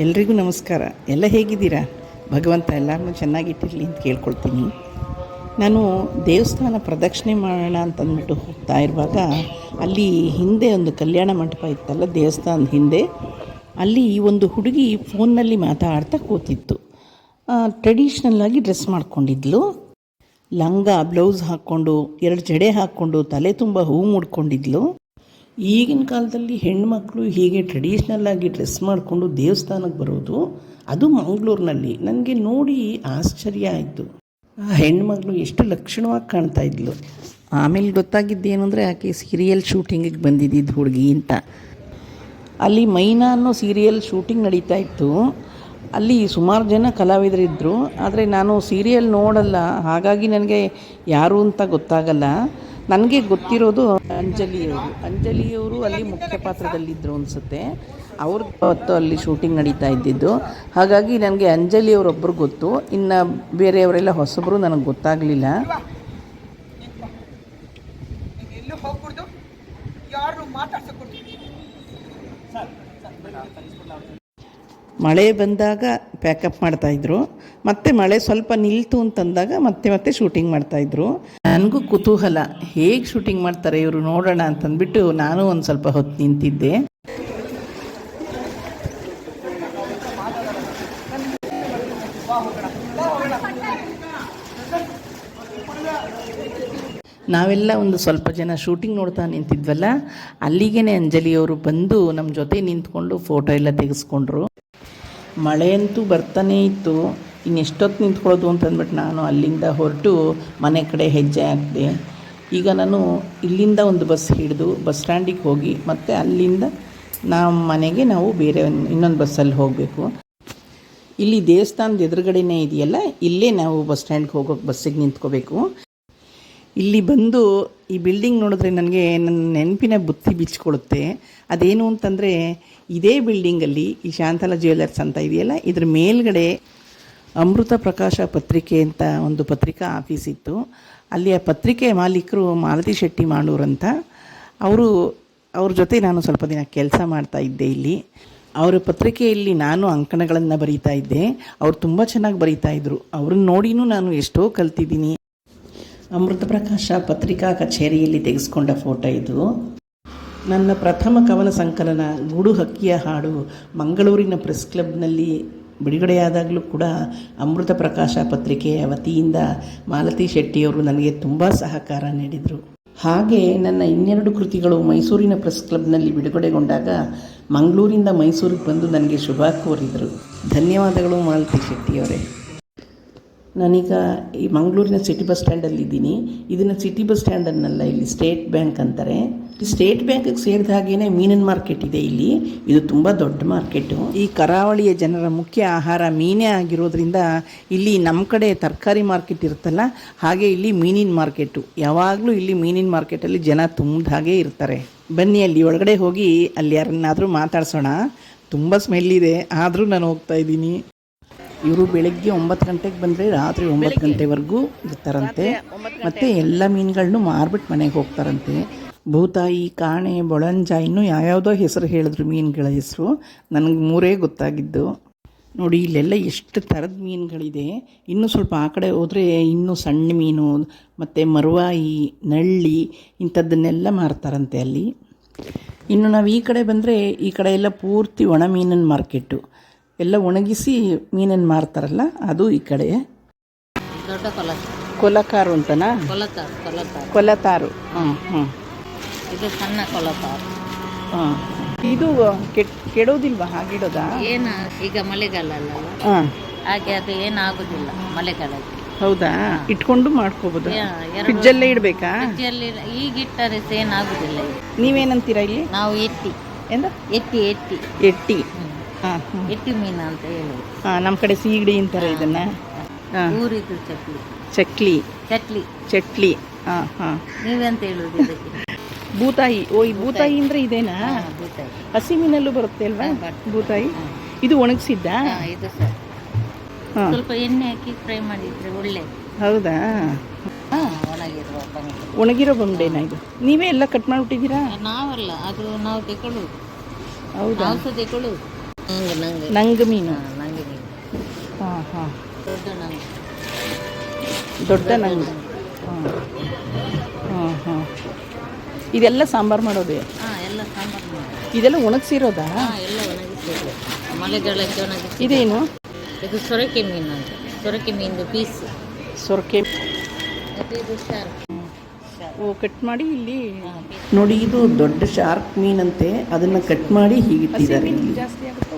ಎಲ್ರಿಗೂ ನಮಸ್ಕಾರ. ಎಲ್ಲ ಹೇಗಿದ್ದೀರಾ? ಭಗವಂತ ಎಲ್ಲರನ್ನೂ ಚೆನ್ನಾಗಿಟ್ಟಿರಲಿ ಅಂತ ಕೇಳ್ಕೊಳ್ತೀನಿ. ನಾನು ದೇವಸ್ಥಾನ ಪ್ರದಕ್ಷಿಣೆ ಮಾಡೋಣ ಅಂತಂದ್ಬಿಟ್ಟು ಹೋಗ್ತಾ ಇರುವಾಗ ಅಲ್ಲಿ ಹಿಂದೆ ಒಂದು ಕಲ್ಯಾಣ ಮಂಟಪ ಇತ್ತಲ್ಲ ದೇವಸ್ಥಾನದ ಹಿಂದೆ, ಅಲ್ಲಿ ಒಂದು ಹುಡುಗಿ ಫೋನ್ನಲ್ಲಿ ಮಾತಾಡ್ತಾ ಕೂತಿತ್ತು. ಟ್ರೆಡಿಷ್ನಲ್ಲಾಗಿ ಡ್ರೆಸ್ ಮಾಡ್ಕೊಂಡಿದ್ಲು. ಲಂಗ, ಬ್ಲೌಸ್ ಹಾಕ್ಕೊಂಡು, ಎರಡು ಜಡೆ ಹಾಕ್ಕೊಂಡು, ತಲೆ ತುಂಬ ಹೂ ಮುಡ್ಕೊಂಡಿದ್ಲು. ಈಗಿನ ಕಾಲದಲ್ಲಿ ಹೆಣ್ಮಕ್ಳು ಹೀಗೆ ಟ್ರೆಡಿಷ್ನಲ್ ಆಗಿ ಡ್ರೆಸ್ ಮಾಡಿಕೊಂಡು ದೇವಸ್ಥಾನಕ್ಕೆ ಬರೋದು, ಅದು ಮಂಗಳೂರಿನಲ್ಲಿ. ನನಗೆ ನೋಡಿ ಆಶ್ಚರ್ಯ ಆಯಿತು. ಆ ಹೆಣ್ಮಗಳು ಎಷ್ಟು ಲಕ್ಷಣವಾಗಿ ಕಾಣ್ತಾ ಇದ್ಲು. ಆಮೇಲೆ ಗೊತ್ತಾಗಿದ್ದೇನು ಅಂದರೆ ಆಕೆ ಸೀರಿಯಲ್ ಶೂಟಿಂಗಿಗೆ ಬಂದಿದ್ದಿದ್ದು ಹುಡುಗಿ ಅಂತ. ಅಲ್ಲಿ ಮೈನಾ ಅನ್ನೋ ಸೀರಿಯಲ್ ಶೂಟಿಂಗ್ ನಡೀತಾ ಇತ್ತು. ಅಲ್ಲಿ ಸುಮಾರು ಜನ ಕಲಾವಿದರಿದ್ದರು ಆದರೆ ನಾನು ಸೀರಿಯಲ್ ನೋಡಲ್ಲ. ಹಾಗಾಗಿ ನನಗೆ ಯಾರು ಅಂತ ಗೊತ್ತಾಗಲ್ಲ. ನನಗೆ ಗೊತ್ತಿರೋದು ಅಂಜಲಿಯವರು. ಅಂಜಲಿಯವರು ಅಲ್ಲಿ ಮುಖ್ಯ ಪಾತ್ರದಲ್ಲಿದ್ದರು ಅನಿಸುತ್ತೆ. ಅವ್ರ ಹೊತ್ತು ಅಲ್ಲಿ ಶೂಟಿಂಗ್ ನಡೀತಾ ಇದ್ದಿದ್ದು. ಹಾಗಾಗಿ ನನಗೆ ಅಂಜಲಿಯವರೊಬ್ಬರು ಗೊತ್ತು. ಇನ್ನು ಬೇರೆಯವರೆಲ್ಲ ಹೊಸಬ್ರು ನನಗೆ ಗೊತ್ತಾಗಲಿಲ್ಲ. ಮಳೆ ಬಂದಾಗ ಪ್ಯಾಕಪ್ ಮಾಡ್ತಾಯಿದ್ರು ಮತ್ತೆ ಮಳೆ ಸ್ವಲ್ಪ ನಿಲ್ತು ಅಂತಂದಾಗ ಮತ್ತೆ ಮತ್ತೆ ಶೂಟಿಂಗ್ ಮಾಡ್ತಾಯಿದ್ರು ನನಗೂ ಕುತೂಹಲ. ಹೇಗೆ ಶೂಟಿಂಗ್ ಮಾಡ್ತಾರೆ ಇವರು ನೋಡೋಣ ಅಂತಂದ್ಬಿಟ್ಟು ನಾನು ಒಂದು ಸ್ವಲ್ಪ ಹೊತ್ತು ನಿಂತಿದ್ದೆ. ನಾವೆಲ್ಲ ಒಂದು ಸ್ವಲ್ಪ ಜನ ಶೂಟಿಂಗ್ ನೋಡ್ತಾ ನಿಂತಿದ್ವಲ್ಲ, ಅಲ್ಲಿಗೇನೆ ಅಂಜಲಿಯವರು ಬಂದು ನಮ್ಮ ಜೊತೆ ನಿಂತ್ಕೊಂಡು ಫೋಟೋ ಎಲ್ಲ ತೆಗೆಸ್ಕೊಂಡ್ರು. ಮಳೆಯಂತೂ ಬರ್ತಾನೇ ಇತ್ತು. ಇನ್ನು ಎಷ್ಟೊತ್ತು ನಿಂತ್ಕೊಳ್ಳೋದು ಅಂತಂದ್ಬಿಟ್ಟು ನಾನು ಅಲ್ಲಿಂದ ಹೊರಟು ಮನೆ ಕಡೆ ಹೆಜ್ಜೆ ಹಾಕಿದೆ. ಈಗ ನಾನು ಇಲ್ಲಿಂದ ಒಂದು ಬಸ್ ಹಿಡಿದು ಬಸ್ ಸ್ಟ್ಯಾಂಡಿಗೆ ಹೋಗಿ ಮತ್ತು ಅಲ್ಲಿಂದ ನಮ್ಮ ಮನೆಗೆ ನಾವು ಬೇರೆ ಇನ್ನೊಂದು ಬಸ್ಸಲ್ಲಿ ಹೋಗಬೇಕು. ಇಲ್ಲಿ ದೇವಸ್ಥಾನದ ಎದುರುಗಡೆನೇ ಇದೆಯಲ್ಲ, ಇಲ್ಲೇ ನಾವು ಬಸ್ ಸ್ಟ್ಯಾಂಡ್ಗೆ ಹೋಗೋಕೆ ಬಸ್ಸಿಗೆ ನಿಂತ್ಕೋಬೇಕು. ಇಲ್ಲಿ ಬಂದು ಈ ಬಿಲ್ಡಿಂಗ್ ನೋಡಿದ್ರೆ ನನಗೆ ನನ್ನ ನೆನಪಿನ ಬುತ್ತಿ ಬಿಚ್ಚಿಕೊಳ್ಳುತ್ತೆ. ಅದೇನು ಅಂತಂದರೆ ಇದೇ ಬಿಲ್ಡಿಂಗಲ್ಲಿ ಈ ಶಾಂತಲಾ ಜ್ಯುವೆಲರ್ಸ್ ಅಂತ ಇದೆಯಲ್ಲ, ಇದ್ರ ಮೇಲ್ಗಡೆ ಅಮೃತ ಪ್ರಕಾಶ ಪತ್ರಿಕೆ ಅಂತ ಒಂದು ಪತ್ರಿಕಾ ಆಫೀಸ್ ಇತ್ತು. ಅಲ್ಲಿ ಆ ಪತ್ರಿಕೆ ಮಾಲೀಕರು ಮಾಲತಿ ಶೆಟ್ಟಿ ಅಂತ ಅವರು, ಅವ್ರ ಜೊತೆ ನಾನು ಸ್ವಲ್ಪ ದಿನ ಕೆಲಸ ಮಾಡ್ತಾ ಇದ್ದೆ ಇಲ್ಲಿ. ಅವರ ಪತ್ರಿಕೆಯಲ್ಲಿ ನಾನು ಅಂಕಣಗಳನ್ನು ಬರೀತಾ ಇದ್ದೆ. ಅವ್ರು ತುಂಬ ಚೆನ್ನಾಗಿ ಬರೀತಾ ಇದ್ದರು ಅವ್ರನ್ನ ನೋಡಿನೂ ನಾನು ಎಷ್ಟೋ ಕಲ್ತಿದ್ದೀನಿ. ಅಮೃತ ಪ್ರಕಾಶ ಪತ್ರಿಕಾ ಕಚೇರಿಯಲ್ಲಿ ತೆಗೆಸ್ಕೊಂಡ ಫೋಟೋ ಇದು. ನನ್ನ ಪ್ರಥಮ ಕವನ ಸಂಕಲನ ಗೂಡು ಹಕ್ಕಿಯ ಹಾಡು ಮಂಗಳೂರಿನ ಪ್ರೆಸ್ ಕ್ಲಬ್ನಲ್ಲಿ ಬಿಡುಗಡೆಯಾದಾಗಲೂ ಕೂಡ ಅಮೃತ ಪ್ರಕಾಶ ಪತ್ರಿಕೆಯ ವತಿಯಿಂದ ಮಾಲತಿ ಶೆಟ್ಟಿಯವರು ನನಗೆ ತುಂಬ ಸಹಕಾರ ನೀಡಿದರು. ಹಾಗೆ ನನ್ನ ಇನ್ನೆರಡು ಕೃತಿಗಳು ಮೈಸೂರಿನ ಪ್ರೆಸ್ ಕ್ಲಬ್ನಲ್ಲಿ ಬಿಡುಗಡೆಗೊಂಡಾಗ ಮಂಗಳೂರಿಂದ ಮೈಸೂರಿಗೆ ಬಂದು ನನಗೆ ಶುಭ ಕೋರಿದರು. ಧನ್ಯವಾದಗಳು ಮಾಲತಿ ಶೆಟ್ಟಿಯವರೇ. ನಾನೀಗ ಈ ಮಂಗಳೂರಿನ ಸಿಟಿ ಬಸ್ ಸ್ಟ್ಯಾಂಡಲ್ಲಿದ್ದೀನಿ ಇದನ್ನು ಸಿಟಿ ಬಸ್ ಸ್ಟ್ಯಾಂಡ್ ಅನ್ನಲ್ಲ, ಇಲ್ಲಿ ಸ್ಟೇಟ್ ಬ್ಯಾಂಕ್ ಅಂತಾರೆ. ಸ್ಟೇಟ್ ಬ್ಯಾಂಕಿಗೆ ಸೇರಿದ ಹಾಗೇನೆ ಮೀನಿನ ಮಾರ್ಕೆಟ್ ಇದೆ ಇಲ್ಲಿ. ಇದು ತುಂಬ ದೊಡ್ಡ ಮಾರ್ಕೆಟು ಈ ಕರಾವಳಿಯ ಜನರ ಮುಖ್ಯ ಆಹಾರ ಮೀನೇ ಆಗಿರೋದ್ರಿಂದ ಇಲ್ಲಿ ನಮ್ಮ ಕಡೆ ತರಕಾರಿ ಮಾರ್ಕೆಟ್ ಇರುತ್ತಲ್ಲ, ಹಾಗೆ ಇಲ್ಲಿ ಮೀನಿನ ಮಾರ್ಕೆಟು ಯಾವಾಗಲೂ ಇಲ್ಲಿ ಮೀನಿನ ಮಾರ್ಕೆಟಲ್ಲಿ ಜನ ತುಂಬಿದ ಹಾಗೆ ಇರ್ತಾರೆ. ಬನ್ನಿ, ಅಲ್ಲಿ ಒಳಗಡೆ ಹೋಗಿ ಅಲ್ಲಿ ಯಾರನ್ನಾದರೂ ಮಾತಾಡ್ಸೋಣ. ತುಂಬ ಸ್ಮೆಲ್ ಇದೆ. ಆದರೂ ನಾನು ಹೋಗ್ತಾ ಇದ್ದೀನಿ. ಇವರು ಬೆಳಗ್ಗೆ ಒಂಬತ್ತು ಗಂಟೆಗೆ ಬಂದರೆ ರಾತ್ರಿ ಒಂಬತ್ತು ಗಂಟೆವರೆಗೂ ಇರ್ತಾರಂತೆ. ಮತ್ತು ಎಲ್ಲ ಮೀನುಗಳನ್ನು ಮಾರ್ಬಿಟ್ಟು ಮನೆಗೆ ಹೋಗ್ತಾರಂತೆ. ಭೂತಾಯಿ ಕಾಣೆ ಬೊಳಂಜ ಇನ್ನೂ ಯಾವ್ಯಾವುದೋ ಹೆಸರು ಹೇಳಿದ್ರು ಮೀನುಗಳ ಹೆಸರು. ನನಗೆ ಮೂರೇ ಗೊತ್ತಾಗಿದ್ದು. ನೋಡಿ ಇಲ್ಲೆಲ್ಲ ಎಷ್ಟು ಥರದ ಮೀನುಗಳಿದೆ. ಇನ್ನೂ ಸ್ವಲ್ಪ ಆ ಕಡೆ ಹೋದರೆ ಇನ್ನೂ ಸಣ್ಣ ಮೀನು ಮತ್ತು ಮರುವಾಯಿ ನಳ್ಳಿ ಇಂಥದ್ದನ್ನೆಲ್ಲ ಮಾರ್ತಾರಂತೆ ಅಲ್ಲಿ. ಇನ್ನು ನಾವು ಈ ಕಡೆ ಬಂದರೆ ಈ ಕಡೆ ಎಲ್ಲ ಪೂರ್ತಿ ಒಣ ಮೀನಿನ ಮಾರ್ಕೆಟು ಎಲ್ಲ ಒಣಗಿಸಿ ಮೀನನ್ನು ಮಾರ್ತಾರಲ್ಲ ಅದು ಈ ಕಡೆ. ದೊಡ್ಡ ಕೊಲ ಕೊಲಕಾರು ಅಂತನಾ? ಕೊಲತಾರು. ಕೊಲತಾರು ಕೊಲತಾರು ಹ್ಮ್. ಇದು ಸಣ್ಣ ಕೊಲತಾರು ಹಾಂ ಇದು ಕೆಟ್ ಕೆಡೋದಿಲ್ವಾ? ಹಾಗಿಡೋದಾ? ಏನು ಈಗ ಮಳೆಗಾಲ ಅಲ್ಲಲ್ಲ ಹಾಂ. ಹಾಗೆ ಅದು ಏನಾಗೋದಿಲ್ಲ ಮಳೆಗಾಲಕ್ಕೆ. ಹೌದಾ? ಇಟ್ಕೊಂಡು ಮಾಡ್ಕೋಬಹುದು ಯಾ- ಎರಡು ಫ್ರಿಜ್ಜಲ್ಲೇ ಇಡಬೇಕಾ? ಫ್ರಿಜ್ಜಲ್ಲಿ ಈಗ ಇಟ್ಟರೆ ಏನಾಗುದಿಲ್ಲ ಇದು. ನೀವೇನಂತೀರಾ ಇಲ್ಲಿ? ನಾವು ಎಟ್ಟಿ ಎಂದ? ಎಟ್ಟಿ ಎಟ್ಟಿ ಎಟ್ಟಿ ಎಟ್ಟಿ ಮೀನು ಅಂತ ಹೇಳುದು. ಹಾಂ ನಮ್ಮ ಕಡೆ ಸೀಗಡಿ ಅಂತಾರೆ ಇದನ್ನ. ಊರಿದ್ದು ಚಕ್ಲಿ. ಚಕ್ಲಿ. ಚಟ್ಲಿ ಚಟ್ಲಿ ಹಾಂ ಹಾಂ. ನೀವೆಂತ ಹೇಳುದು ಇದಕ್ಕೆ? ಬೂತಾಯಿ ಓ ಈ ಬೂತಾಯಿ ಅಂದ್ರೆ ಇದೇನಾ. ಹಸಿ ಮೀನಲ್ಲೂ ಬರುತ್ತೆ ಅಲ್ವಾ? ಬೂತಾಯಿ ಇದು ಒಣಗಿಸಿದ್ದಾ? ಇದು ಸಹ ಸ್ವಲ್ಪ ಎಣ್ಣೆ ಹಾಕಿ ಫ್ರೈ ಮಾಡಿದ್ರೆ ಒಳ್ಳೆ. ಹೌದಾ? ಒಣಗಿರೋ ಬಂಗಡೆನಾ ಇದು? ನೀವೇ ಎಲ್ಲ ಕಟ್ ಮಾಡಿಬಿಟ್ಟಿದ್ದೀರಾ? ನಾವಲ್ಲ ಅದು ನಾವು ತಗೊಳ್ಳುದು ಹೌದಾ? ನಾವು ಸಹ ತಗೊಳ್ಳುದು ನಂಗೆ ಮೀನು. ಹಾಂ ನಂಗೆ ಮೀನು. ಹಾಂ ಹಾಂ. ದೊಡ್ಡ ನಂಗೆ. ಹಾಂ ಹಾಂ ಹಾಂ. ಇದೆಲ್ಲ ಸಾಂಬಾರು ಮಾಡೋದು? ಹಾಂ ಎಲ್ಲ ಸಾಂಬಾರು ಮಾಡಿ ಇದೆಲ್ಲ ಒಣಗಿಸಿರೋದಾ? ಇದೇನು? ಇದು ಸೊರಕೆ ಮೀನು ಅಂತ. ಸೊರಕೆ ಮೀನು ಪೀಸ್. ಸೊರಕೆ. ಓ ಕಟ್ ಮಾಡಿ ಇಲ್ಲಿ. ನೋಡಿ ಇದು ದೊಡ್ಡ ಶಾರ್ಕ್ ಮೀನಂತೆ. ಅದನ್ನು ಕಟ್ ಮಾಡಿ ಹೀಗಿಟ್ಟಿದ್ದಾರೆ ಜಾಸ್ತಿ ಆಗುತ್ತೋ.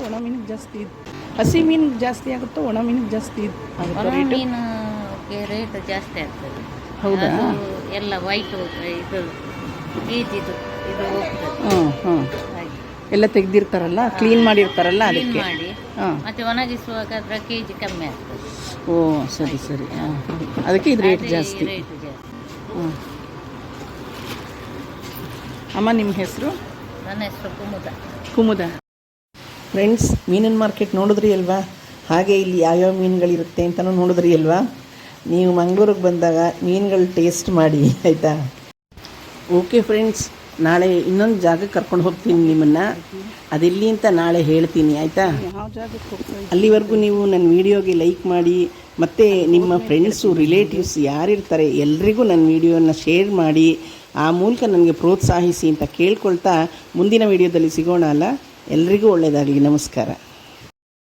ಮೀನಿಗೆ ಜಾಸ್ತಿ ಇದು. ಹಸಿ ಮೀನಿಗೆ ಜಾಸ್ತಿ ಆಗುತ್ತೋ ಒಣ ಮೀನಿಗೆ ಜಾಸ್ತಿ ಇದು. ಆಗುತ್ತೋ ಒಣ ರೇಟು ಮೀನುಗೆ ರೇಟ್ ಜಾಸ್ತಿ ಆಗ್ತದೆ. ಹೌದಾ? ಅದು ಎಲ್ಲ ವೈಟ್ ಇದು ಈಜಿದು ಇದು ಹೋಗ್ತದೆ. ಹಾಂ ಹ್ಞೂ ಹಾಗೆ. ಎಲ್ಲ ತೆಗ್ದಿರ್ತಾರಲ್ಲ ಕ್ಲೀನ್ ಮಾಡಿರ್ತಾರಲ್ಲ ಕ್ಲೀನ್ ಅದಕ್ಕೆ? ಮಾಡಿ. ಹಾಂ. ಮತ್ತೆ ಒಣಗಿಸುವಾಗ ಅದರ ಕೆ ಜಿ ಕಮ್ಮಿ ಆಗ್ತದೆ. ಓ ಸರಿ ಸರಿ. ಹಾಂ ಅದಕ್ಕೆ ಇದು ರೇಟ್ ಜಾಸ್ತಿ. ರೇಟ್ ಜಾಸ್ತಿ. ಹ್ಞೂ ಅಮ್ಮ ನಿಮ್ಮ ಹೆಸರು? ನನ್ನ ಹೆಸರು ಕುಮುದ. ಕುಮುದ. ಫ್ರೆಂಡ್ಸ್ ಮೀನಿನ ಮಾರ್ಕೆಟ್ ನೋಡಿದ್ರಿ ಅಲ್ವಾ? ಹಾಗೆ ಇಲ್ಲಿ ಯಾವ್ಯಾವ ಮೀನುಗಳಿರುತ್ತೆ ಅಂತಲೂ ನೋಡಿದ್ರಿ ಅಲ್ವಾ? ನೀವು ಮಂಗಳೂರಿಗೆ ಬಂದಾಗ ಮೀನುಗಳು ಟೇಸ್ಟ್ ಮಾಡಿ, ಆಯಿತಾ? ಓಕೆ ಫ್ರೆಂಡ್ಸ್ ನಾಳೆ ಇನ್ನೊಂದು ಜಾಗಕ್ಕೆ ಕರ್ಕೊಂಡು ಹೋಗ್ತೀನಿ ನಿಮ್ಮನ್ನು. ಅದೆಲ್ಲಿ ಅಂತ ನಾಳೆ ಹೇಳ್ತೀನಿ, ಆಯಿತಾ? ಅಲ್ಲಿವರೆಗೂ ನೀವು ನನ್ನ ವಿಡಿಯೋಗೆ ಲೈಕ್ ಮಾಡಿ, ಮತ್ತು ನಿಮ್ಮ ಫ್ರೆಂಡ್ಸು ರಿಲೇಟಿವ್ಸ್ ಯಾರಿರ್ತಾರೆ ಎಲ್ರಿಗೂ ನನ್ನ ವೀಡಿಯೋನ ಶೇರ್ ಮಾಡಿ, ಆ ಮೂಲಕ ನನಗೆ ಪ್ರೋತ್ಸಾಹಿಸಿ ಅಂತ ಕೇಳ್ಕೊಳ್ತಾ ಮುಂದಿನ ವೀಡಿಯೋದಲ್ಲಿ ಸಿಗೋಣ ಅಲ್ಲ? ಎಲ್ರಿಗೂ ಒಳ್ಳೆಯದಾಗಲಿ ನಮಸ್ಕಾರ.